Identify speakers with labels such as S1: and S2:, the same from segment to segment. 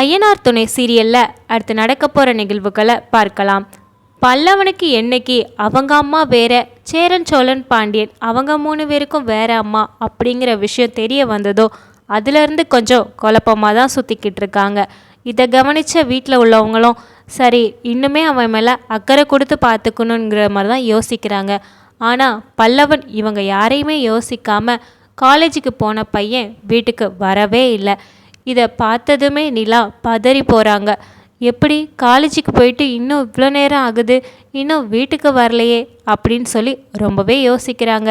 S1: ஐயனார் துணை சீரியலில் அடுத்து நடக்க போகிற நிகழ்வுகளை பார்க்கலாம். பல்லவனுக்கு என்னைக்கு அவங்க அம்மா வேற சேரன் சோழன் பாண்டியன் அவங்க மூணு பேருக்கும் வேற அம்மா அப்படிங்கிற விஷயம் தெரிய வந்ததோ அதுலேருந்து கொஞ்சம் குழப்பமாக தான் சுற்றிக்கிட்டு இருக்காங்க. இதை கவனித்த வீட்டில் உள்ளவங்களும் சரி இன்னுமே அவன் மேலே அக்கறை கொடுத்து பார்த்துக்கணுங்கிற மாதிரி தான் யோசிக்கிறாங்க. ஆனால் பல்லவன் இவங்க யாரையுமே யோசிக்காமல் காலேஜுக்கு போன பையன் வீட்டுக்கு வரவே இல்லை. இதை பார்த்ததுமே நிலா பதறி போகிறாங்க எப்படி? காலேஜுக்கு போயிட்டு இன்னும் இவ்வளோ நேரம் ஆகுது? இன்னும் வீட்டுக்கு வரலையே? அப்படின்னு சொல்லி ரொம்பவே யோசிக்கிறாங்க.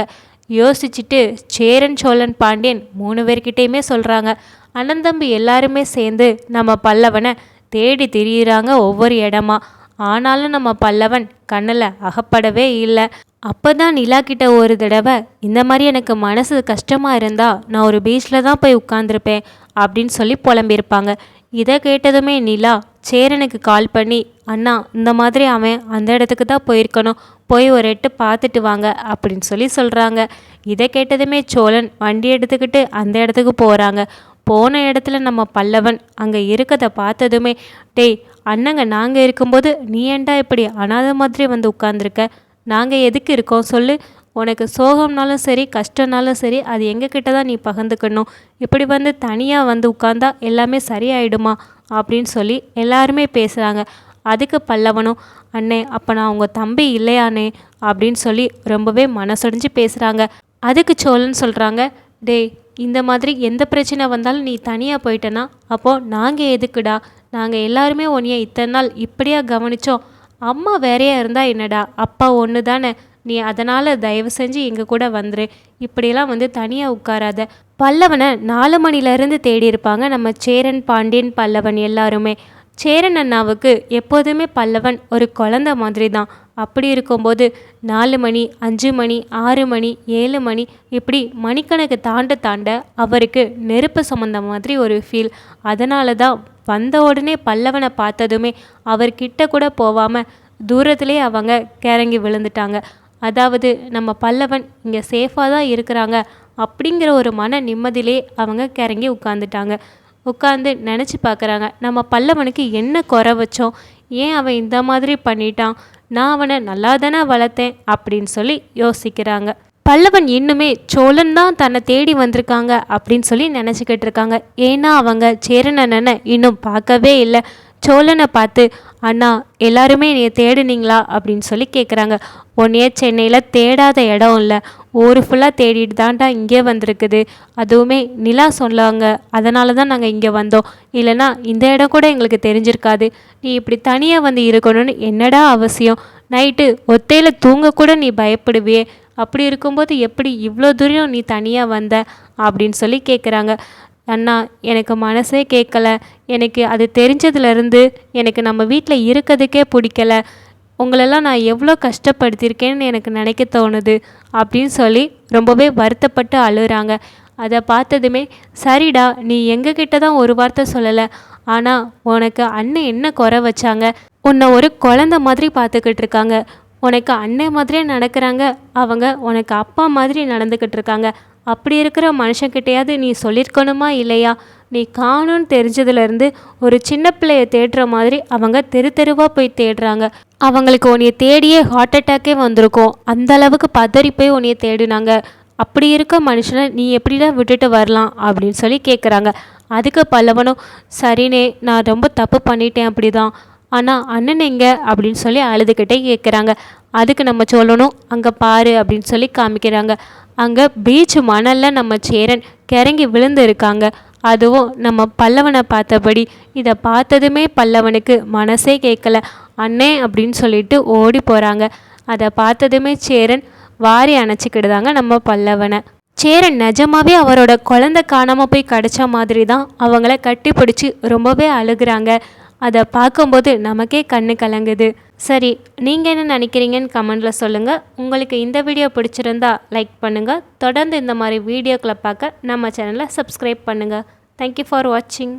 S1: யோசிச்சுட்டு சேரன் சோழன் பாண்டியன் மூணு பேர்கிட்டையுமே சொல்கிறாங்க அனந்தம்பி எல்லாருமே சேர்ந்து நம்ம பல்லவனை தேடி திரியிறாங்க ஒவ்வொரு இடமா. ஆனாலும் நம்ம பல்லவன் கண்ணில் அகப்படவே இல்லை. அப்போ தான் நிலா கிட்ட ஒரு தடவை இந்த மாதிரி எனக்கு மனசு கஷ்டமாக இருந்தால் நான் ஒரு பீச்சில் தான் போய் உட்காந்துருப்பேன் அப்படின்னு சொல்லி புலம்பியிருப்பாங்க. இதை கேட்டதுமே நிலா சேரனுக்கு கால் பண்ணி அண்ணா இந்த மாதிரி அவன் அந்த இடத்துக்கு தான் போயிருக்கணும். போய் ஒரு எட்டு பார்த்துட்டு வாங்க அப்படின்னு சொல்லி சொல்கிறாங்க இதை கேட்டதுமே சோழன் வண்டி எடுத்துக்கிட்டு அந்த இடத்துக்கு போகிறாங்க போன இடத்துல நம்ம பல்லவன் அங்கே இருக்கதை பார்த்ததுமே டேய் அண்ணங்க நாங்கள் இருக்கும்போது நீ ஏன்டா இப்படி அனாத மாதிரி வந்து உட்காந்துருக்க நாங்கள் எதுக்கு இருக்கோம்? சொல்லு. உனக்கு சோகம்னாலும் சரி கஷ்டம்னாலும் சரி அது எங்ககிட்ட தான் நீ பகிர்ந்துக்கணும். இப்படி வந்து தனியாக வந்து உட்காந்தா எல்லாமே சரியாயிடுமா? அப்படின்னு சொல்லி எல்லாருமே பேசுகிறாங்க அதுக்கு பல்லவனும் அண்ணே அப்போ நான் உங்கள் தம்பி இல்லையானே அப்படின்னு சொல்லி ரொம்பவே மனசொடைஞ்சு பேசுகிறாங்க அதுக்கு சோழன் சொல்கிறாங்க டேய் இந்த மாதிரி எந்த பிரச்சனை வந்தாலும் நீ தனியாக போயிட்டனா? அப்போது நாங்கள் எதுக்குடா? நாங்கள் எல்லாருமே உன்னைய இத்தனை நாள் இப்படியா கவனித்தோம் அம்மா வேறையாக இருந்தால் என்னடா? அப்பா ஒன்று தானே நீ அதனால் தயவு செஞ்சு எங்கள் கூட வந்துரு. இப்படியெல்லாம் வந்து தனியாக உட்காராத. பல்லவனை நாலு மணிலேருந்து தேடி இருப்பாங்க நம்ம சேரன் பாண்டியன் பல்லவன் எல்லாருமே. சேரன் அண்ணாவுக்கு எப்போதுமே பல்லவன் ஒரு குழந்த மாதிரி தான் அப்படி இருக்கும்போது நாலு மணி அஞ்சு மணி ஆறு மணி ஏழு மணி இப்படி மணிக்கணக்கு தாண்ட தாண்ட அவருக்கு நெருப்பு சம்மந்த மாதிரி ஒரு ஃபீல் அதனால தான் வந்த உடனே பல்லவனை பார்த்ததுமே அவர்கிட்ட கூட போகாமல் தூரத்திலே அவங்க கிறங்கி விழுந்துட்டாங்க. அதாவது நம்ம பல்லவன் இங்கே சேஃபாக தான் இருக்கிறாங்க அப்படிங்கிற ஒரு மன நிம்மதியிலே அவங்க கிறங்கி உட்காந்துட்டாங்க உட்காந்து நினச்சி பார்க்குறாங்க. நம்ம பல்லவனுக்கு என்ன குறை வச்சோம்? ஏன் அவன் இந்த மாதிரி பண்ணிட்டான்? நான் அவனை நல்லா தானே வளர்த்தேன்? அப்படின்னு சொல்லி யோசிக்கிறாங்க. பல்லவன் இன்னுமே சோழன் தான் தன்னை தேடி வந்திருக்காங்க அப்படின்னு சொல்லி நினச்சிக்கிட்டு இருக்காங்க. ஏன்னா அவங்க சேரனனை இன்னும் பார்க்கவே இல்லை. சோழனை பார்த்து அண்ணா எல்லாருமே என்னைய தேடுனீங்களா? அப்படின்னு சொல்லி கேட்குறாங்க உன்னைய சென்னையில் தேடாத இடம் இல்லை. ஊர் ஃபுல்லாக தேடிட்டு தான்டா இங்கே வந்திருக்குது. அதுவுமே நிலா சொல்லாங்க அதனால தான் நாங்கள் இங்கே வந்தோம். இல்லைனா இந்த இடம் கூட எங்களுக்கு தெரிஞ்சிருக்காது. நீ இப்படி தனியாக வந்து இருக்கணும்னு என்னடா அவசியம்? நைட்டு ஒத்தையில் தூங்கக்கூட நீ பயப்படுவியே. அப்படி இருக்கும்போது எப்படி இவ்வளோ தூரம் நீ தனியாக வந்த? அப்படின்னு சொல்லி கேட்குறாங்க அண்ணா எனக்கு மனசே கேட்கல எனக்கு அது தெரிஞ்சதுலேருந்து எனக்கு நம்ம வீட்டில் இருக்கிறதுக்கே பிடிக்கல. உங்களெல்லாம் நான் எவ்வளோ கஷ்டப்படுத்தியிருக்கேன்னு எனக்கு நினைக்க தோணுது அப்படின்னு சொல்லி ரொம்பவே வருத்தப்பட்டு அழுகிறாங்க. அதை பார்த்ததுமே சரிடா நீ எங்ககிட்ட தான் ஒரு வார்த்தை சொல்லலை. ஆனால் உனக்கு அண்ணன் என்ன குறை வச்சாங்க? உன்னை ஒரு குழந்த மாதிரி பார்த்துக்கிட்டு இருக்காங்க. உனக்கு அண்ணன் மாதிரியே நடக்கிறாங்க. அவங்க உனக்கு அப்பா மாதிரி நடந்துக்கிட்டு இருக்காங்க. அப்படி இருக்கிற மனுஷங்கிட்டையாவது நீ சொல்லியிருக்கணுமா இல்லையா? நீ காணும்னு தெரிஞ்சதுலேருந்து ஒரு சின்ன பிள்ளைய தேடுற மாதிரி அவங்க தெரு தெருவாக போய் தேடுறாங்க. அவங்களுக்கு உன்னைய தேடியே ஹார்ட் அட்டாக்கே வந்திருக்கும். அந்த அளவுக்கு பதறி போய் உன்னைய தேடினாங்க. அப்படி இருக்க மனுஷனை நீ எப்படிலாம் விட்டுட்டு வரலாம் அப்படின்னு சொல்லி கேட்குறாங்க அதுக்கு பல்லவனும் சரினே நான் ரொம்ப தப்பு பண்ணிட்டேன் அப்படி தான் ஆனால் அண்ணன் எங்க? அப்படின்னு சொல்லி அழுதுகிட்டே கேட்குறாங்க அதுக்கு நம்ம சொல்லணும் அங்கே பாரு அப்படின்னு சொல்லி காமிக்கிறாங்க. அங்கே பீச் மணலில் நம்ம சேரன் கிறங்கி விழுந்து இருக்காங்க. அதுவும் நம்ம பல்லவனை பார்த்தபடி. இதை பார்த்ததுமே பல்லவனுக்கு மனசே கேட்கல அண்ணே அப்படின்னு சொல்லிட்டு ஓடி போகிறாங்க அதை பார்த்ததுமே சேரன் வாரி அணைச்சிக்கிடுதாங்க நம்ம பல்லவனை. சேரன் நிஜமாவே அவரோட குழந்த காணாமல் போய் கிடச்ச மாதிரி தான் அவங்கள கட்டி பிடிச்சி ரொம்பவே அழுகிறாங்க. அதை பார்க்கும்போது நமக்கே கண்ணு கலங்குது. சரி நீங்கள் என்ன நினைக்கிறீங்கன்னு கமெண்டில் சொல்லுங்கள் உங்களுக்கு இந்த வீடியோ பிடிச்சிருந்தா லைக் பண்ணுங்கள் தொடர்ந்து இந்த மாதிரி வீடியோக்களை பார்க்க நம்ம சேனலை சப்ஸ்கிரைப் பண்ணுங்கள் தேங்க்யூ ஃபார் வாட்சிங்